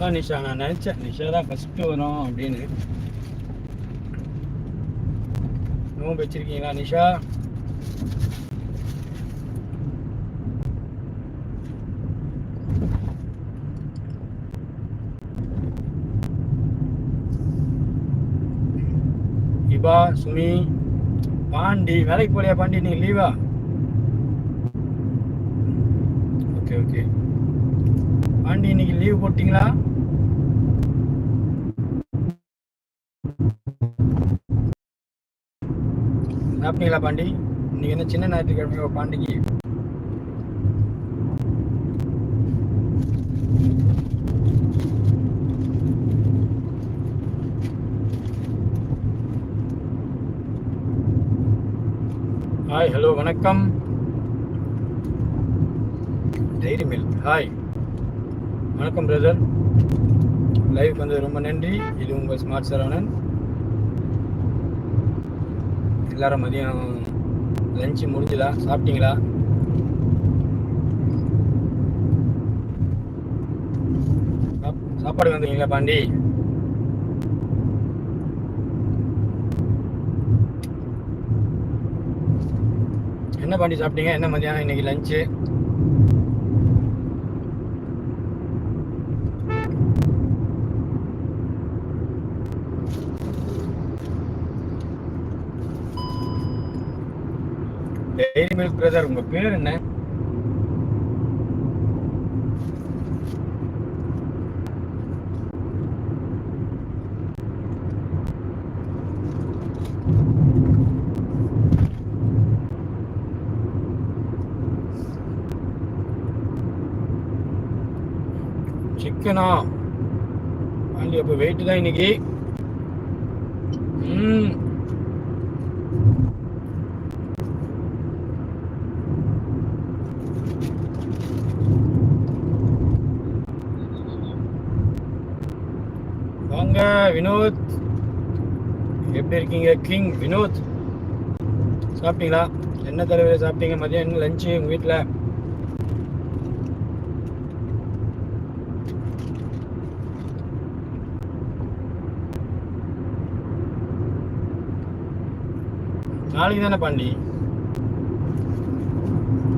அதான் நிஷா நான் நினச்சேன். நிஷா தான் ஃபஸ்ட்டு வரும் அப்படின்னு. நோன்பு வச்சிருக்கீங்களா நிஷா? இபா சுமி பாண்டி வேலைக்கு போலியா பாண்டி நீங்க லீவா ஓகே ஓகே. பாண்டி இன்னைக்கு லீவ் போட்டிங்களா? சாப்பிட்டீங்களா பாண்டி. இன்னைக்கு என்ன சின்ன ஞாயிற்றுக்கிழமை பாண்டிக்கு. ஹாய் ஹலோ வணக்கம். டைரி மில்க் ஹாய் வணக்கம் பிரதர் லைவ் வந்து ரொம்ப நன்றி. இது உங்கள் ஸ்மார்ட் சரவணன் எல்லாரும் மதியம் லஞ்சு முடிஞ்சுதா? சாப்பிட்டீங்களா? சாப்பாடு வந்துருக்கீங்களா பாண்டி? என்ன பாண்டி சாப்பிட்டீங்க? என்ன மதியானம் இன்னைக்கு லஞ்சு டெய்லி மில்க் பிரதர் உங்க பேர் என்ன? சிக்கனா? பாண்டி அப்போ வெயிட் தான் இன்னைக்கு. ம். வாங்க வினோத். எப்படி இருக்கீங்க? கிங் வினோத். சாப்பிட்டீங்களா? என்ன தலைவர் சாப்பிட்டீங்க? மதியம் என்ன லஞ்சு உங்கள் வீட்டில் நாளைக்கு தானே பாண்டி?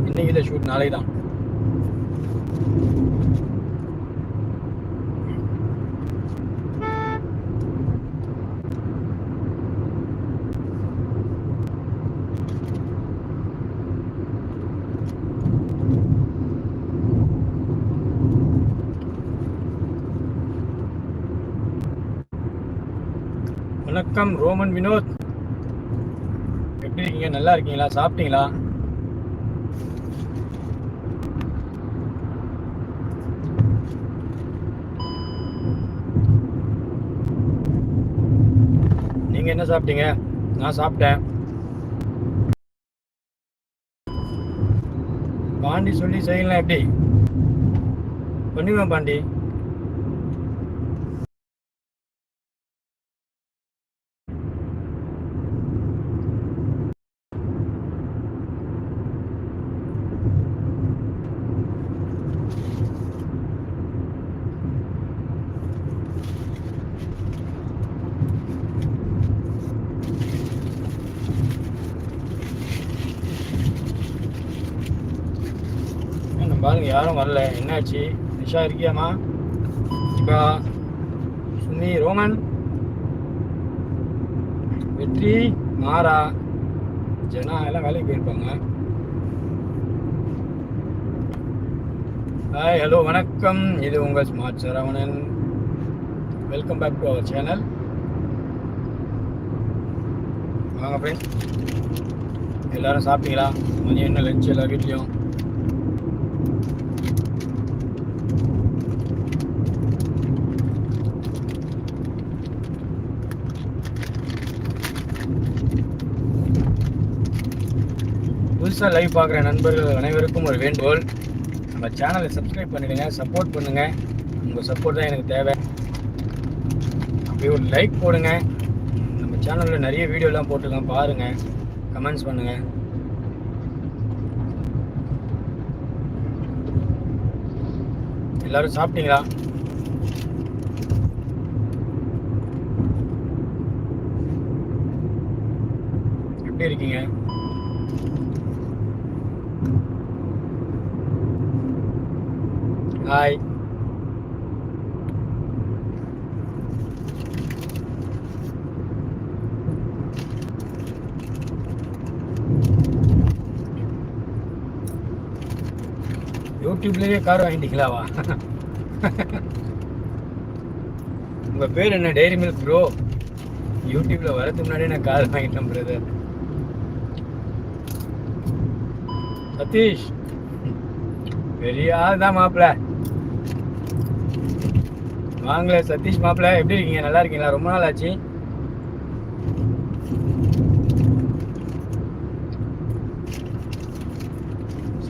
இன்னைக்கு இல்லை ஷூட் நாளைக்கு தான் வணக்கம் ரோமன் வினோத். எப்படி இருக்கீங்க? நல்லா இருக்கீங்களா? சாப்பிட்டீங்களா? நீங்க என்ன சாப்பிட்டீங்க? நான் சாப்பிட்டேன். பாண்டி சொல்லி செய்யலாம் எப்படி? பண்ணுவேன் பாண்டி. என்ன யாரும் வரல. என்னாச்சு? நிஷா இருக்கியாமா இப்போ சுமி? ரோமன்? வெற்றி? மாறா? ஜனா எல்லாம் வேலைக்கு போயிருப்பாங்க. ஹாய் ஹலோ வணக்கம். இது உங்கள் smart Saravanan. Welcome back to our channel வாங்க ஃப்ரெண்ட் எல்லாரும் சாப்பிட்டீங்களா? மதியம் என்ன லஞ்ச் எல்லா வீட்லேயும்? புதுசாக லைவ் பார்க்குற நண்பர்கள் அனைவருக்கும் ஒரு வேண்டுகோள். நம்ம சேனலை சப்ஸ்கிரைப் பண்ணிடுங்க சப்போர்ட் பண்ணுங்கள் உங்கள் சப்போர்ட் தான் எனக்கு தேவை. அப்படியே ஒரு லைக் போடுங்க. நம்ம சேனலில் நிறைய வீடியோலாம் போட்டுக்கலாம் பாருங்கள் கமெண்ட்ஸ் பண்ணுங்கள் எல்லாரும் சாப்பிட்டீங்களா? எப்படி இருக்கீங்க? ஹாய் யூடியூப்லயே கார் வாங்கிட்டீங்களாவா உங்க பேர் என்ன டெய்ரி மில்க் ப்ரோ யூடியூப்ல வரதுக்கு முன்னாடியே நான் கார் வாங்கிட்டேன் பிரதர் சதீஷ் பெரிய ஆள் தான் மாப்பிள்ள. வாங்களே சதீஷ் மாப்பிள்ள எப்படி இருக்கீங்க? நல்லா இருக்கீங்களா? ரொம்ப நாள் ஆச்சு.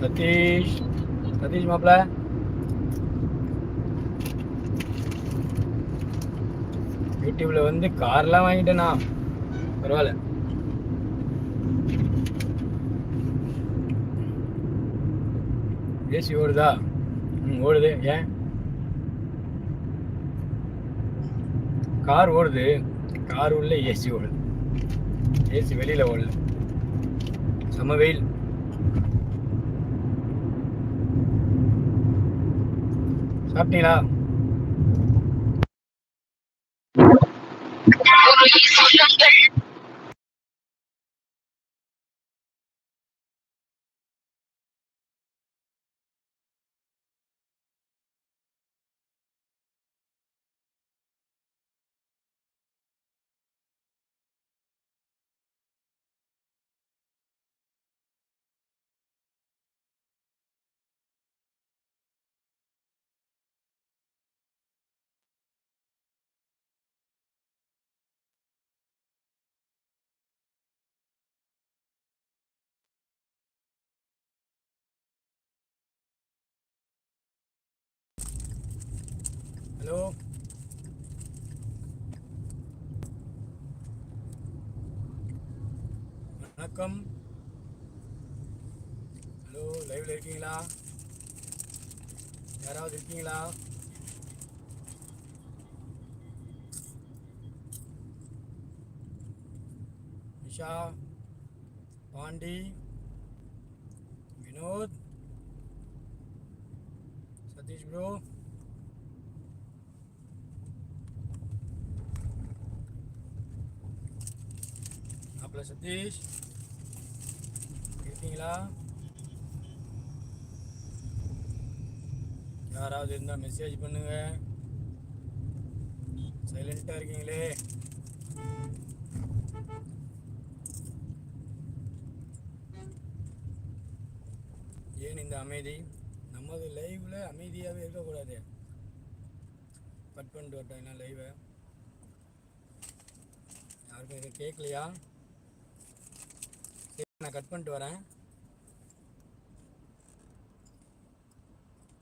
சதீஷ் சதீஷ் மாப்பிள்ள யூடியூப்ல வந்து கார்லாம் வாங்கிட்டேனா. பரவாயில்ல. ஏசி ஓடுதா? ம் ஓடுது. ஏன்? கார் ஓடுது. கார் உள்ள ஏசி ஓடுது. ஏசி வெளியில ஓடல செம வெயில். சாப்பிட்டீங்களா? ஹலோ வணக்கம். ஹலோ லைவ்ல இருக்கீங்களா? யாராவது இருக்கீங்களா? நிஷா பாண்டி வினோத் சதீஷ் ப்ரோ மாப்பிள்ள சதீஷ் இருக்கீங்களா யாராவது இருந்தால் மெசேஜ் பண்ணுங்க. சைலண்ட்டாக இருக்கீங்களே. ஏன் இந்த அமைதி? நமது லைவில் அமைதியாகவே இருக்கக்கூடாது. கட் பண்ணிட்டு வரட்டும் என்ன லைவை யாருக்கும் இதை கேட்கலையா நான் கட் பண்ணிட்டு வரேன்.